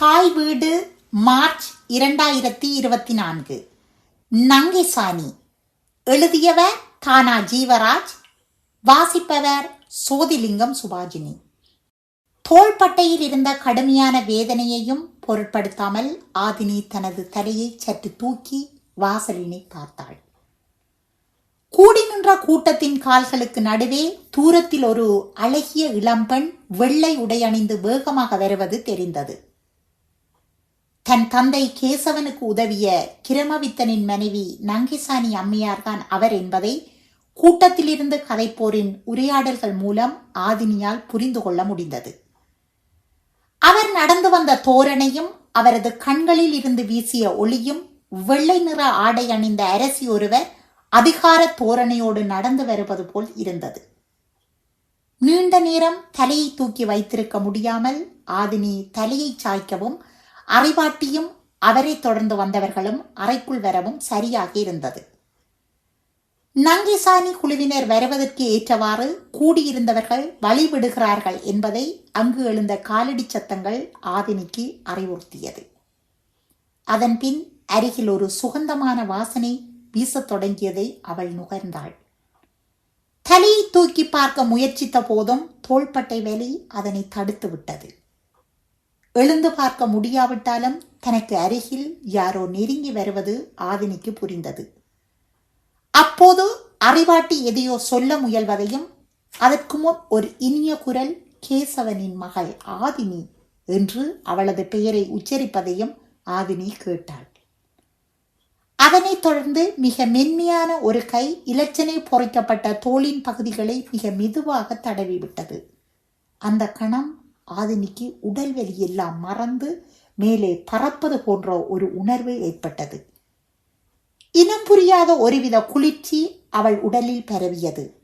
தாய் வீடு மார்ச் இரண்டாயிரத்தி இருபத்தி நான்கு நங்கிசாணி எழுதியவர் தானா ஜீவராஜ் வாசிப்பவர் சோதிலிங்கம் சுபாஜினி. தோள்பட்டையில் இருந்த கடுமையான வேதனையையும் பொருட்படுத்தாமல் ஆதினி தனது தலையை சற்று தூக்கி வாசலினை பார்த்தாள். கூடி நின்ற கூட்டத்தின் கால்களுக்கு நடுவே தூரத்தில் ஒரு அழகிய இளம்பெண் வெள்ளை உடை அணிந்து வேகமாக வருவது தெரிந்தது. தன் தந்தை கேசவனுக்கு உதவிய கிரமவித்தனின் மனைவி நங்கிசாணி அம்மையார்தான் அவர் என்பதை கூட்டத்திலிருந்து கதைப்போரின் உரையாடல்கள் மூலம் ஆதினியால் புரிந்து கொள்ள முடிந்தது. அவர் நடந்து வந்த தோரணையும் அவரது கண்களில் இருந்து வீசிய ஒளியும் வெள்ளை நிற ஆடை அணிந்த அரசி ஒருவர் அதிகார தோரணையோடு நடந்து வருவது போல் இருந்தது. நீண்ட நேரம் தலையை தூக்கி வைத்திருக்க முடியாமல் ஆதினி தலையை சாய்க்கவும் அறிவாட்டியும் அவரை தொடர்ந்து வந்தவர்களும் அறைக்குள் வரவும் சரியாக இருந்தது. நங்கிசாணி குழுவினர் வருவதற்கு ஏற்றவாறு கூடியிருந்தவர்கள் வழிவிடுகிறார்கள் என்பதை அங்கு எழுந்த காலடி சத்தங்கள் ஆதினிக்கு அறிவுறுத்தியது. அதன்பின் அருகில் ஒரு சுகந்தமான வாசனை வீசத் தொடங்கியதை அவள் நுகர்ந்தாள். தலையை தூக்கி பார்க்க முயற்சித்த போதும் தோள்பட்டை வேலை அதனை தடுத்து விட்டது. எழுந்து பார்க்க முடியாவிட்டாலும் தனக்கு அருகில் யாரோ நெருங்கி வருவது ஆதினிக்கு புரிந்தது. அப்போது அறிவாட்டி எதையோ சொல்ல முயல்வதையும் அதற்கு முன் ஒரு இனிய குரல் கேசவனின் மகள் ஆதினி என்று அவளது பெயரை உச்சரிப்பதையும் ஆதினி கேட்டாள். அதனைத் தொடர்ந்து மிக மென்மையான ஒரு கை இலச்சனை பொறிக்கப்பட்ட தோளின் பகுதிகளை மிக மெதுவாக தடவிவிட்டது. அந்த கணம் ஆதினிக்கு உடல் வெளி மறந்து மேலே பறப்பது போன்ற ஒரு உணர்வு ஏற்பட்டது. இனம் புரியாத ஒருவித குளிர்ச்சி அவள் உடலில் பரவியது.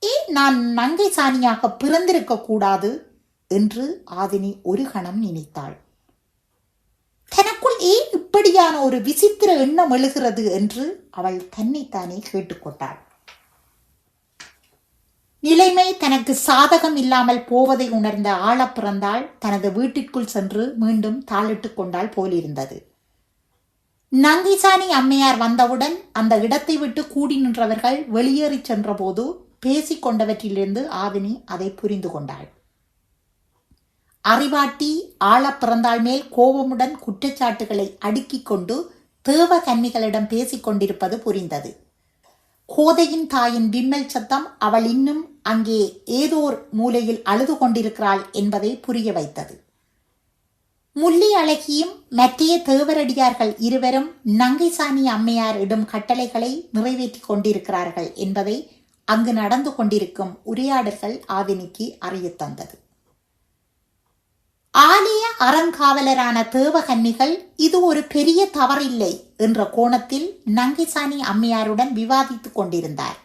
ஏன் நான் நங்கை சாணியாக பிறந்திருக்க கூடாது? என்று ஆதினி ஒரு கணம் நினைத்தாள். தனக்குள் ஏன் இப்படியான ஒரு விசித்திர எண்ணம் எழுகிறது? என்று அவள் தன்னைத்தானே கேட்டுக்கொண்டாள். நிலைமை தனக்கு சாதகம் இல்லாமல் போவதை உணர்ந்த ஆழப் பிறந்தாள் தனது வீட்டிற்குள் சென்று மீண்டும் தாளிட்டுக் கொண்டாள் போலிருந்தது. நங்கிசாணி அம்மையார் வந்தவுடன் அந்த இடத்தை விட்டு கூடி நின்றவர்கள் வெளியேறிச் சென்றபோது பேசிக் கொண்டவற்றிலிருந்து ஆதினி அதை புரிந்து கொண்டாள். அறிவாட்டி ஆள பிறந்தாள் மேல் கோபமுடன் குற்றச்சாட்டுகளை அடுக்கிக் கொண்டு தேவ கன்னிகளிடம் பேசிக் கொண்டிருப்பது புரிந்தது. கோதையின் தாயின் விம்மல் சத்தம் அவள் இன்னும் அங்கே ஏதோர் மூலையில் அழுது கொண்டிருக்கிறாள் என்பதை புரிய வைத்தது. முள்ளி அழகியும் மற்றைய தேவரடியார்கள் இருவரும் நங்கைசாணி அம்மையார் இடும் கட்டளைகளை நிறைவேற்றிக் கொண்டிருக்கிறார்கள் என்பதை அங்கு நடந்து கொண்டிருக்கும் உரையாடல்கள் ஆதினிக்கு அறியத்தந்தது ஆலய அறங்காவலரான தேவகன்னிகள் இது ஒரு பெரிய தவறில்லை என்ற கோணத்தில் நங்கைசாணி அம்மையாருடன் விவாதித்துக் கொண்டிருந்தார்.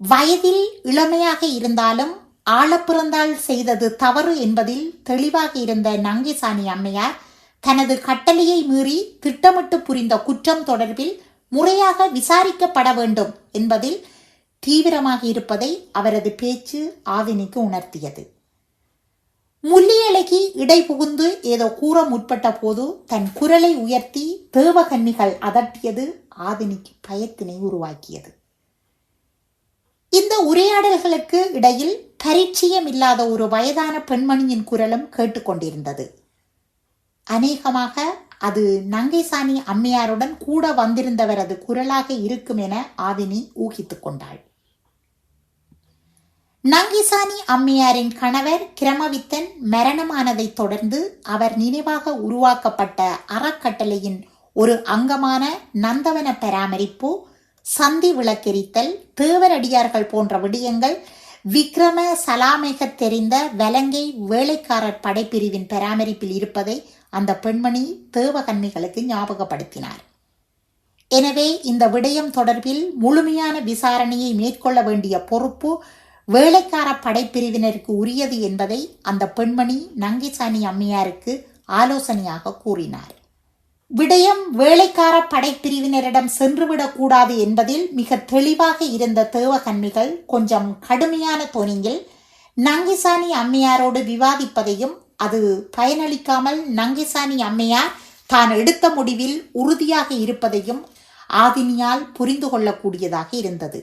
வயதில் இளமையாக இருந்தாலும் ஆழப்பிறந்தாள் செய்தது தவறு என்பதில் தெளிவாக இருந்த நங்கிசாணி அம்மையார் தனது கட்டளையை மீறி திட்டமிட்டு புரிந்த குற்றம் தொடர்பில் முறையாக விசாரிக்கப்பட வேண்டும் என்பதில் தீவிரமாக இருப்பதை அவரது பேச்சு ஆதினிக்கு உணர்த்தியது. முள்ளியழகி இடை புகுந்து ஏதோ கூற முற்பட்ட போது தன் குரலை உயர்த்தி தேவகன்னிகள் அதட்டியது ஆதினிக்கு பயத்தினை உருவாக்கியது. இந்த உரையாடல்களுக்கு இடையில் பரிச்சயம் இல்லாத ஒரு வயதான பெண்மணியின் குரலும் கேட்டுக்கொண்டிருந்தது. அநேகமாக அது நங்கைசாணி அம்மையாருடன் கூட வந்திருந்தவரது குரலாக இருக்கும் என ஆதினி ஊகித்துக் கொண்டாள். நங்கிசாணி அம்மையாரின் கணவர் கிரமவித்தன் மரணமானதைத் தொடர்ந்து அவர் நினைவாக உருவாக்கப்பட்ட அறக்கட்டளையின் ஒரு அங்கமான நந்தவன பராமரிப்பு சந்தி விளக்கெரித்தல் தேவரடியார்கள் போன்ற விடயங்கள் விக்ரம சலாமிக தெரிந்த வலங்கை வேலைக்காரர் படைப்பிரிவின் பராமரிப்பில் இருப்பதை அந்த பெண்மணி தேவகன்மைகளுக்கு ஞாபகப்படுத்தினார். எனவே இந்த விடயம் தொடர்பில் முழுமையான விசாரணையை மேற்கொள்ள வேண்டிய பொறுப்பு வேலைக்கார படைப்பிரிவினருக்கு உரியது என்பதை அந்த பெண்மணி நங்கிசாணி அம்மையாருக்கு ஆலோசனையாக கூறினார். விடயம் வேலைக்கார படைப்பிரிவினரிடம் சென்றுவிடக்கூடாது என்பதில் மிக தெளிவாக இருந்த தேவகன்மிகள் கொஞ்சம் கடுமையான தொனியில் நங்கிசாணி அம்மையாரோடு விவாதிப்பதையும் அது பயனளிக்காமல் நங்கிசாணி அம்மையார் தான் எடுத்த முடிவில் உறுதியாக இருப்பதையும் ஆதினியால் புரிந்து கொள்ளக்கூடியதாக இருந்தது.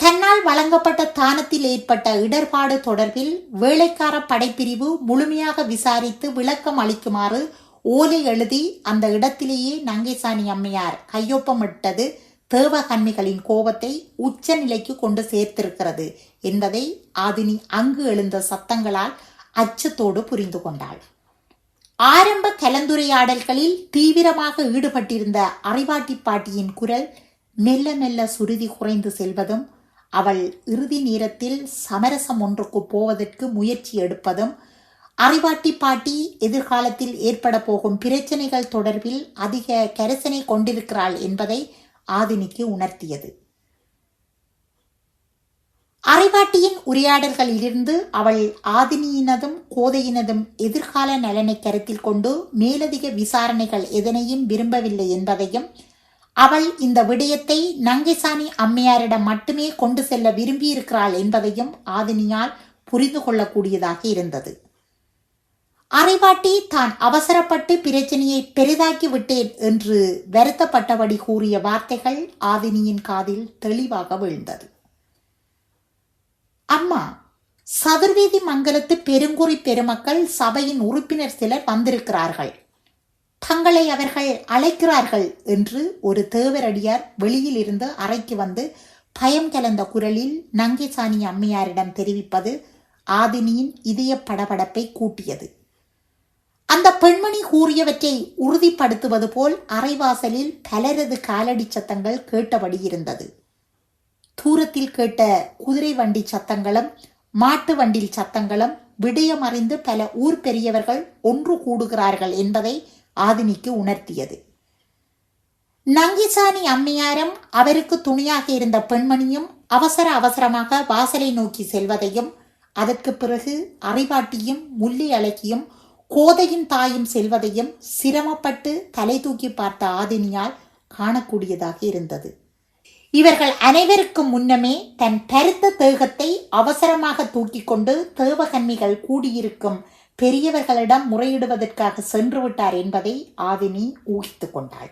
தன்னால் வழங்கப்பட்ட தானத்தில் ஏற்பட்ட இடர்பாடு தொடர்பில் வேலைக்கார படைப்பிரிவு முழுமையாக விசாரித்து விளக்கம் அளிக்குமாறு ஓலை எழுதி அந்த இடத்திலேயே நங்கைசாணி அம்மையார் கையொப்பமிட்டது தேவகன்மிகளின் கோபத்தை உச்ச நிலைக்கு கொண்டு சேர்த்திருக்கிறது என்பதை ஆதினி அங்கு எழுந்த சத்தங்களால் அச்சத்தோடு புரிந்து கொண்டாள். ஆரம்ப கலந்துரையாடல்களில் தீவிரமாக ஈடுபட்டிருந்த அறிவாட்டி பாட்டியின் குரல் மெல்ல மெல்ல சுருதி குறைந்து செல்வதும் அவள் இறுதி நேரத்தில் சமரசம் ஒன்றுக்கு போவதற்கு முயற்சி எடுப்பதும் அறிவாட்டி பாட்டி எதிர்காலத்தில் ஏற்பட போகும் பிரச்சனைகள் தொடர்பில் அதிக கரிசனை கொண்டிருக்கிறாள் என்பதை ஆதினிக்கு உணர்த்தியது. அறிவாட்டியின் உரையாடல்களிலிருந்து அவள் ஆதினியினதும் கோதையினதும் எதிர்கால நலனை கருத்தில் கொண்டு மேலதிக விசாரணைகள் எதனையும் விரும்பவில்லை என்பதையும் அவள் இந்த விடயத்தை நங்கைசாணி அம்மையாரிடம் மட்டுமே கொண்டு செல்ல விரும்பியிருக்கிறாள் என்பதையும் ஆதினியால் புரிந்து கொள்ளக்கூடியதாக இருந்தது. அறிவாட்டி தான் அவசரப்பட்டு பிரச்சனையை பெரிதாக்கி விட்டேன் என்று வருத்தப்பட்டபடி கூறிய வார்த்தைகள் ஆதினியின் காதில் தெளிவாக விழுந்தது. அம்மா சதுர்வேதி மங்கலத்து பெருங்குறி பெருமக்கள் சபையின் உறுப்பினர் சிலர் வந்திருக்கிறார்கள். தங்களை அவர்கள் அழைக்கிறார்கள் என்று ஒரு தேவரடியார் வெளியில் இருந்து அறைக்கு வந்து பயம் கலந்த குரலில் நங்கைசாணி அம்மையாரிடம் தெரிவிப்பது ஆதினியின் இதய படபடப்பை கூட்டியது. அந்த பெண்மணி கூறியவற்றை உறுதிப்படுத்துவது போல் அரைவாசலில் பலரது காலடி சத்தங்கள் கேட்டபடி இருந்தது. தூரத்தில் கேட்ட குதிரை வண்டி சத்தங்களும் மாட்டு வண்டில் சத்தங்களும் விடயம் அறிந்து பல ஊர் பெரியவர்கள் ஒன்று கூடுகிறார்கள் என்பதை ஆதினிக்கு உணர்த்தியது. நங்கிசாணி அம்மையாரும் அவருக்கு துணையாக இருந்த பெண்மணியும் அவசர அவசரமாக வாசலை நோக்கி செல்வதையும் அதற்கு பிறகு அறிவாட்டியும் முள்ளி அழகியும் கோதையின் தாயும் செல்வதையும் சிரமப்பட்டு தலை தூக்கி பார்த்த ஆதினியால் காணக்கூடியதாக இருந்தது. இவர்கள் அனைவருக்கும் முன்னமே தன் பருத்த தேகத்தை அவசரமாக தூக்கி கொண்டு தேவகன்மிகள் கூடியிருக்கும் பெரியவர்களிடம் முறையிடுவதற்காக சென்று விட்டார் என்பதை ஆதினி ஊகித்து கொண்டாள்.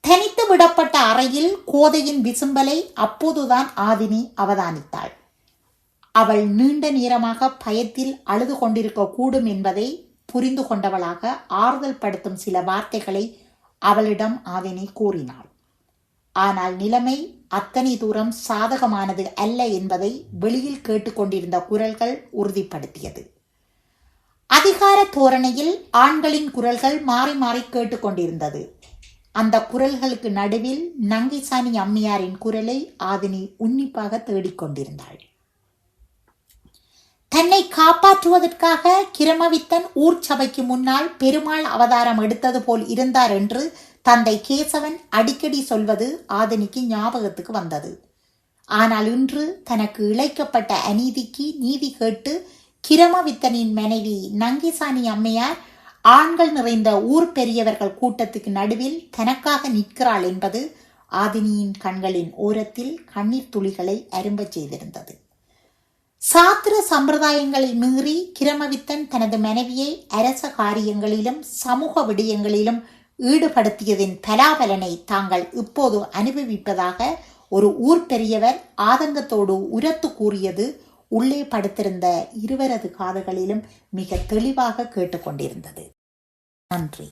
தனித்து விடப்பட்ட அறையில் கோதையின் விசும்பலை அப்போதுதான் ஆதினி அவதானித்தாள். அவள் நீண்ட நேரமாக பயத்தில் அழுது கொண்டிருக்க கூடும் என்பதை புரிந்து கொண்டவளாக ஆறுதல் படுத்தும் சில வார்த்தைகளை அவளிடம் ஆவினை கூறினாள். ஆனால் நிலைமை அத்தனை தூரம் சாதகமானது அல்ல என்பதை வெளியில் கேட்டுக்கொண்டிருந்த குரல்கள் உறுதிப்படுத்தியது. அதிகார தோரணையில் ஆண்களின் குரல்கள் மாறி மாறி கேட்டுக்கொண்டிருந்தது அந்த குரல்களுக்கு நடுவில் நங்கைசாணி அம்மையாரின் குரலை ஆதினி உன்னிப்பாக தேடிக்கொண்டிருந்தாள் தன்னை காப்பாற்றுவதற்காக கிரமவித்தன் ஊர் சபைக்கு முன்னால் பெருமாள் அவதாரம் எடுத்தது போல் இருந்தார் என்று தந்தை கேசவன் அடிக்கடி சொல்வது ஆதினிக்கு ஞாபகத்துக்கு வந்தது. ஆனால் இன்று தனக்கு இழைக்கப்பட்ட அநீதிக்கு நீதி கேட்டு கிரமவித்தனின் மனைவி நங்கிசாணி அம்மையார் ஆண்கள் நிறைந்த ஊர் பெரியவர்கள் கூட்டத்துக்கு நடுவில் தனக்காக நிற்கிறாள் என்பது ஆதினியின் கண்களின் ஓரத்தில் கண்ணீர் துளிகளை அரும்பச் செய்திருந்தது. சாத்திர சம்பிரதாயங்களை மீறி கிரமவித்தன் தனது மனைவியை அரச காரியங்களிலும் சமூக விடயங்களிலும் ஈடுபடுத்தியதின் பலாபலனை தாங்கள் இப்போது அனுபவிப்பதாக ஒரு ஊர் பெரியவர் ஆதங்கத்தோடு உரத்து கூறியது உள்ளே படுத்திருந்த இருவரது காதுகளிலும் மிக தெளிவாக கேட்டுக்கொண்டிருந்தது. நன்றி.